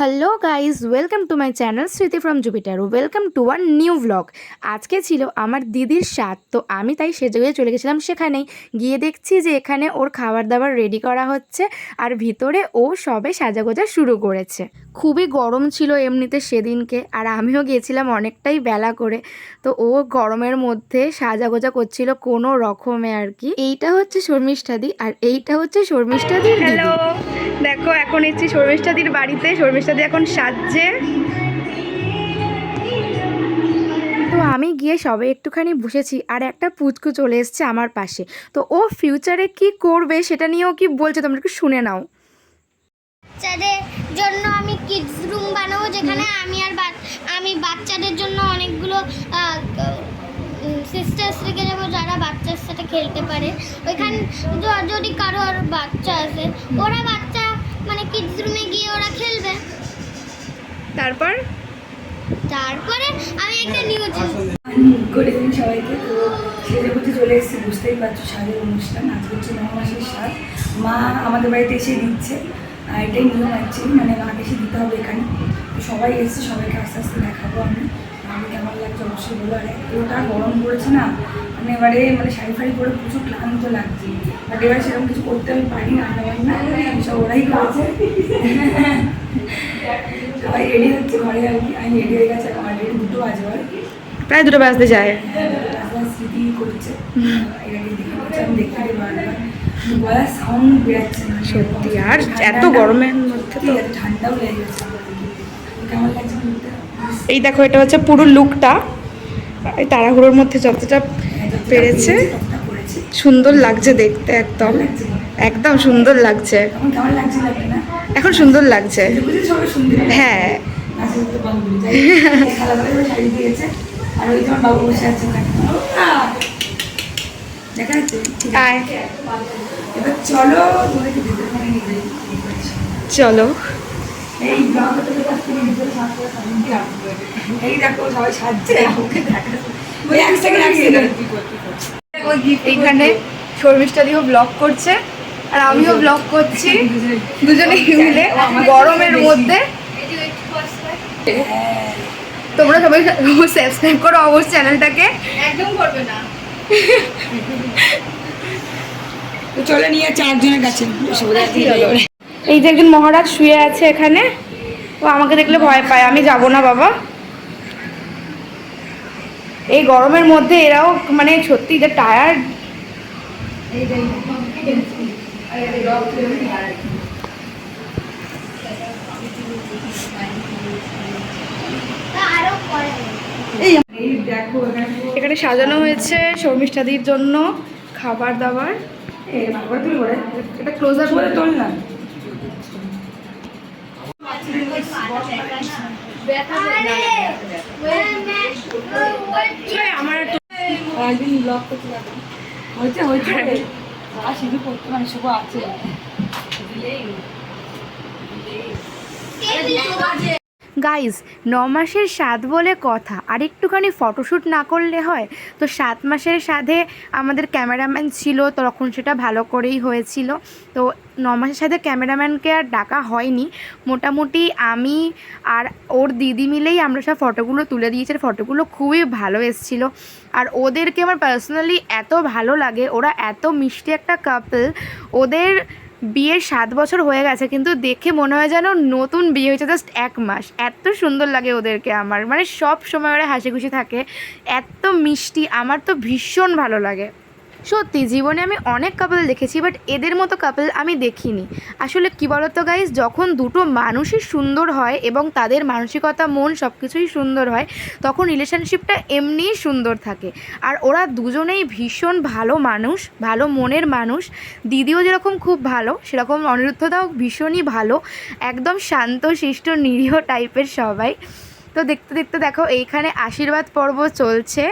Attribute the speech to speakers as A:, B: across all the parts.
A: Hello guys welcome to my channel Smriti from Jupiter welcome to one new blog আজকে ছিল আমার দিদির স্বাদ তো আমি তাই সে সেজে চলে গেছিলাম সেখানেই। গিয়ে দেখছি যে এখানে ওর খাবার দাবার রেডি করা হচ্ছে, আর ভিতরে ও সবে সাজাগোজা শুরু করেছে। খুবই গরম ছিল এমনিতে সেদিনকে, আর আমিও গিয়েছিলাম অনেকটাই বেলা করে। তো ও গরমের মধ্যে সাজাগোজা করছিল কোনো রকমে আর কি। এইটা হচ্ছে শর্মিষ্ঠাদি, আর এইটা হচ্ছে শর্মিষ্ঠাদির হ্যালো দেখো এখন এসেছি শর্মিষ্ঠাদির বাড়িতে। শর্মিষ্ঠাদি এখন সাজছে। তো আমি গিয়ে সবে একটুখানি বসেছি আর একটা পুচকু চলে এসছে আমার পাশে। তো ও ফিউচারে কি করবে সেটা নিয়েও কি বলছে তোমরা একটু শুনে নাও।
B: বাচ্চাদের জন্য আমি কিডস রুম বানাবো যেখানে আমি আর আমি বাচ্চাদের জন্য অনেকগুলো সিস্টার্স রেখে যাব যারা বাচ্চার সাথে খেলতে পারে। ওইখানে যদি কারোর বাচ্চা আছে ওরা বাচ্চা মানে কিডস রুমে গিয়ে ওরা খেলবে।
A: তারপর?
B: তারপরে আমি একটা নিউজ
C: গুড ইভিনিং সবাইকে। তো সেজে গুজে চলে এসেছি বুঝতেই পারছ সাজের অনুষ্ঠান। আজ হচ্ছে ন মাসের স্বাদ মা আমাদের বাড়িতে এসে দিচ্ছে। আর এটাই নিয়ম অ্যাকচুয়ালি মানে মাকে এসে দিতে হবে এখানে। তো সবাই এসছে সবাইকে আস্তে আস্তে দেখাবো আমি। আমি কেমন লাগছে অবশ্যই বলো। আর এতটা গরম পড়েছে না মানে এবারে মানে শাড়ি ফাড়ি পরে প্রচুর ক্লান্ত লাগছে। বাট এবার সেরকম কিছু করতে আমি পারি না বান্না সব ওরাই করেছে। সবাই রেডি হচ্ছে ঘরে আর কি। আমি রেডি হয়ে গেছে আমার রেডি দুটো বাজে আর কি
A: প্রায় দুটো বাজতে যায়।
C: স্মৃতি করছে। আমি
A: সত্যি আর এত গরমের মধ্যে তো
C: ঠান্ডাও লেগে গেছে কেমন লাগছে
A: এই দেখো এটা হচ্ছে পুরো লুকটা এই তাড়াহুড়োর মধ্যে যতটা পেরেছে।
C: ততটা করেছি
A: সুন্দর লাগছে দেখতে একদম। একদম সুন্দর লাগছে। এখন সুন্দর লাগছে। হ্যাঁ।
C: চলো এই দেখো সবাই সাজছে। ওকে দেখা এক সেকেন্ড এক সেকেন্ড
A: এইখানে শর্মিষ্ঠাদিও ব্লগ করছে আর আমিও ব্লগ করছি। দুজনে মিলে গরমের মধ্যে। তোমরা সবাই সাবস্ক্রাইব করো অবশ্যই চ্যানেলটাকে
B: একদম করবে না।
C: চলে নিয়ে চারজনের কাছে।
A: এই যে একজন মহারাজ শুয়ে আছে এখানে। ও আমাকে দেখলে ভয় পায় আমি যাব না বাবা। এই গরমের মধ্যে এরাও মানে সত্যি যে টায়ার্ড
C: এখানে
A: সাজানো হয়েছে শর্মিষ্ঠাদির জন্য খাবার দাবার। এটা ক্লোজ আপ
C: বলে তোল না।
A: আমার
C: আর একদিন ব্লগ করতে যাব হয়েছে হয়েছে। আর শুধু করতে মানে শুভ আছে।
A: গাইজ ন মাসের স্বাদ বলে কথা। আর একটুখানি ফটোশ্যুট না করলে হয়, তো সাত মাসের স্বাদে আমাদের ক্যামেরাম্যান ছিল তখন সেটা ভালো করেই হয়েছিল। তো ন মাসের সাথে ক্যামেরাম্যানকে আর ডাকা হয়নি। মোটামুটি আমি আর ওর দিদি মিলেই আমরা সব ফটোগুলো তুলে দিয়েছি ফটোগুলো খুবই ভালো এসেছিল। আর ওদেরকে আমার পার্সোনালি এত ভালো লাগে, ওরা এত মিষ্টি একটা কাপল ওদের বিয়ের সাত বছর হয়ে গেছে, কিন্তু দেখে মনে হয় যেন নতুন বিয়ে হয়েছে জাস্ট এক মাস। এত সুন্দর লাগে ওদেরকে আমার। মানে সব সময় ওরা হাসি খুশি থাকে, এত মিষ্টি, আমার তো ভীষণ ভালো লাগে। সত্যি জীবনে আমি অনেক কাপল দেখেছি বাট এদের মতো কাপল আমি দেখিনি আসলে কি বলতো গাইজ যখন দুটো মানুষই সুন্দর হয় এবং তাদের মানসিকতা মন সব কিছুই সুন্দর হয় তখন রিলেশনশিপটা এমনিই সুন্দর থাকে আর ওরা দুজনেই ভীষণ ভালো মানুষ ভালো মনের মানুষ দিদিও যেরকম খুব ভালো সেরকম অনিরুদ্ধদাও ভীষণই ভালো একদম শান্ত শিষ্ট নিরীহ টাইপের সবাই তো দেখতে দেখতে দেখো এইখানে আশীর্বাদ পর্ব চলছে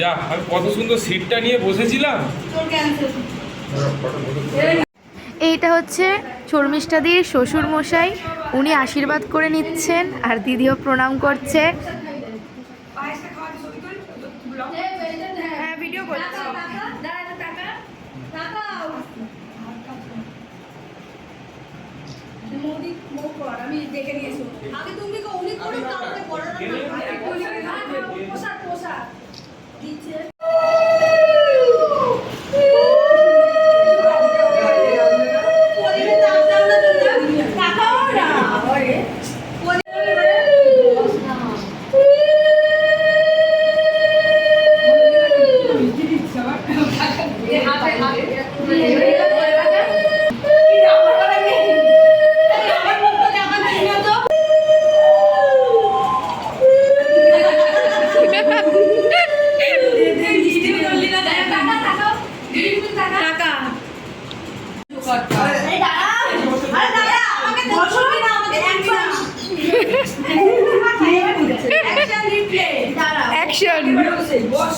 D: যা আমি কত সুন্দর সিটটা নিয়ে বসেছিলাম।
A: এইটা হচ্ছে শর্মিষ্ঠা দিয়ে শ্বশুর মশাই উনি আশীর্বাদ করে নিচ্ছেন আর দিদিও প্রণাম করছে
C: পায়েসটা খাওয়াতে ছবি তুল ব্লগ
A: হ্যাঁ ভিডিও করছি
C: আমি দেখে নিয়েছি
E: আগে তুমি উনি করে তারপরে পড়ানো পোশাক পোশাক দিচ্ছে।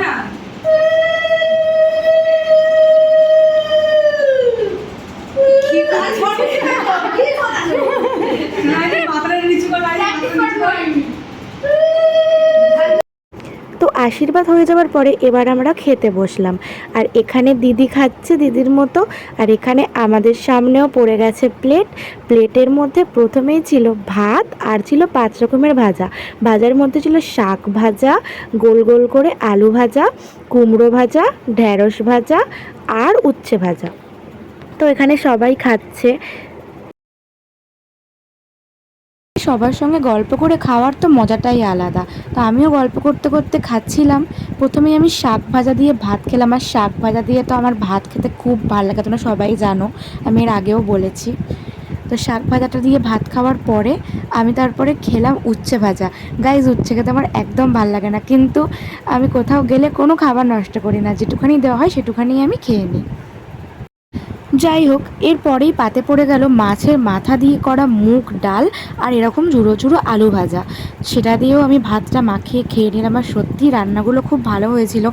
E: না
C: মাথাটা নিচু করে
A: তো আশীর্বাদ হয়ে যাওয়ার পরে এবার আমরা খেতে বসলাম। আর এখানে দিদি খাচ্ছে দিদির মতো। আর এখানে আমাদের সামনেও পড়ে গেছে প্লেট। প্লেটের মধ্যে প্রথমেই ছিল ভাত আর ছিল পাঁচ রকমের ভাজা। ভাজার মধ্যে ছিল শাক ভাজা, গোল গোল করে আলু ভাজা, কুমড়ো ভাজা ঢ্যাঁড়স ভাজা আর উচ্ছে ভাজা। তো এখানে সবাই খাচ্ছে। সবার সঙ্গে গল্প করে খাওয়ার তো মজাটাই আলাদা। তো আমিও গল্প করতে করতে খাচ্ছিলাম। প্রথমেই আমি শাক ভাজা দিয়ে ভাত খেলাম। আর শাক ভাজা দিয়ে তো আমার ভাত খেতে খুব ভালো লাগে, তোমরা সবাই জানো। আমি এর আগেও বলেছি। তো শাক ভাজাটা দিয়ে ভাত খাওয়ার পরে আমি তারপরে খেলাম উচ্ছে ভাজা। গাইজ, উচ্ছে খেতে আমার একদম ভালো লাগে না। কিন্তু আমি কোথাও গেলে কোনো খাবার নষ্ট করি না। যেটুখানি দেওয়া হয় সেটুখানি আমি খেয়ে নিই। যাই হোক, এরপরেই পাতে পড়ে গেল মাছের মাথা দিয়ে করা মুগ ডাল আর এরকম জুড়ো জুড়ো আলু ভাজা। সেটা দিয়েও আমি ভাতটা মাখিয়ে খেয়ে নিলাম আর সত্যি রান্নাগুলো খুব ভালো হয়েছিল।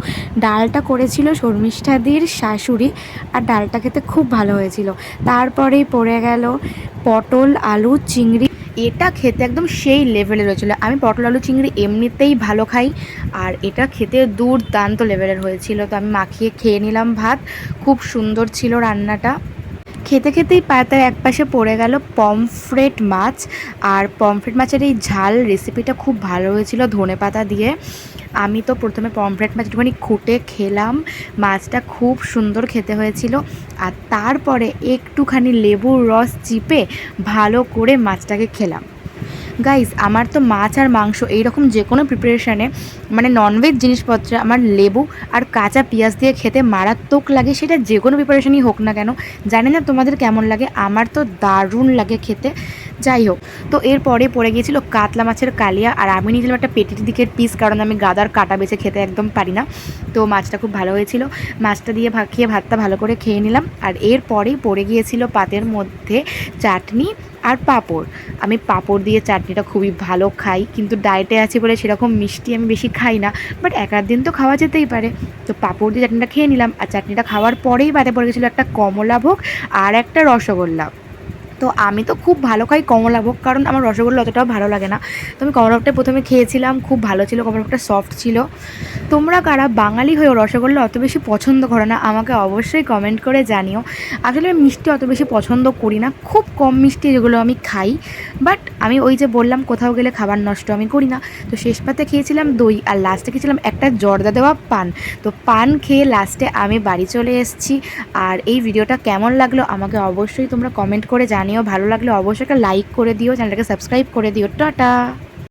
A: ডালটা করেছিল শর্মিষ্ঠাদির শাশুড়ি আর ডালটা খেতে খুব ভালো হয়েছিল। তারপরেই পড়ে গেল পটল, আলু, চিংড়ি এটা খেতে একদম সেই লেভেলে রয়েছিল। আমি পটল, আলু, চিংড়ি এমনিতেই ভালো খাই, আর এটা খেতে দুর্দান্ত লেভেলের হয়েছিল। তো আমি মাখিয়ে খেয়ে নিলাম ভাত। খুব সুন্দর ছিল রান্নাটা। খেতে খেতেই পাতার একপাশে পড়ে গেল পমফ্রেট মাছ। আর পমফ্রেট মাছের এই ঝাল রেসিপিটা খুব ভালো হয়েছিল ধনে পাতা দিয়ে। আমি তো প্রথমে পমফ্রেট মাছ একটুখানি খুঁটে খেলাম। মাছটা খুব সুন্দর খেতে হয়েছিল। আর তারপরে একটুখানি লেবুর রস চিপে ভালো করে মাছটাকে খেলাম। গাইজ আমার তো মাছ আর মাংস এইরকম যে কোনো প্রিপারেশানে মানে ননভেজ জিনিসপত্রে, আমার লেবু আর কাঁচা পেঁয়াজ দিয়ে খেতে মারাত্মক লাগে, সেটা যে কোনো প্রিপারেশনই হোক না কেন। জানি না তোমাদের কেমন লাগে, আমার তো দারুণ লাগে খেতে। যাই হোক, তো এরপরে পড়ে গিয়েছিল কাতলা মাছের কালিয়া, আর আমি নিয়েছিলাম একটা পেটির দিকের পিস কারণ আমি গাদার কাটা বেছে খেতে একদম পারি না। তো মাছটা খুব ভালো হয়েছিল। মাছটা দিয়ে খেয়ে ভাতটা ভালো করে খেয়ে নিলাম। আর এরপরেই পড়ে গিয়েছিল পাতের মধ্যে চাটনি আর পাঁপড়। আমি পাঁপড় দিয়ে চাটনিটা খুবই ভালো খাই, কিন্তু ডায়েটে আছি বলে সেরকম মিষ্টি আমি বেশি খাই না বাট এক দিন তো খাওয়া যেতেই পারে। তো পাঁপড় দিয়ে চাটনিটা খেয়ে নিলাম, আর চাটনিটা খাওয়ার পরেই বাদে পড়ে গেছিল একটা কমলা ভোগ আর একটা রসগোল্লা। তো আমি তো খুব ভালো খাই কমলাভোগ কারণ আমার রসগোল্লা অতটাও ভালো লাগে না। তো আমি কমলাভোগটা প্রথমে খেয়েছিলাম, খুব ভালো ছিল কমলাভোগটা সফট ছিল। তোমরা কারা বাঙালি হয়েও রসগোল্লা অত বেশি পছন্দ করো না, আমাকে অবশ্যই কমেন্ট করে জানিও। আসলে আমি মিষ্টি অত বেশি পছন্দ করি না, খুব কম মিষ্টি যেগুলো আমি খাই। বাট আমি ওই যে বললাম, কোথাও গেলে খাবার নষ্ট আমি করি না। তো শেষ পাতে খেয়েছিলাম দই, আর লাস্টে খেয়েছিলাম একটা জর্দা দেওয়া পান। তো পান খেয়ে লাস্টে আমি বাড়ি চলে এসেছি। আর এই ভিডিওটা কেমন লাগল, আমাকে অবশ্যই তোমরা কমেন্ট করে জানিও ভালো লাগলে অবশ্যই একটা লাইক করে দিও চ্যানেলটাকে সাবস্ক্রাইব করে দিও। টাটা!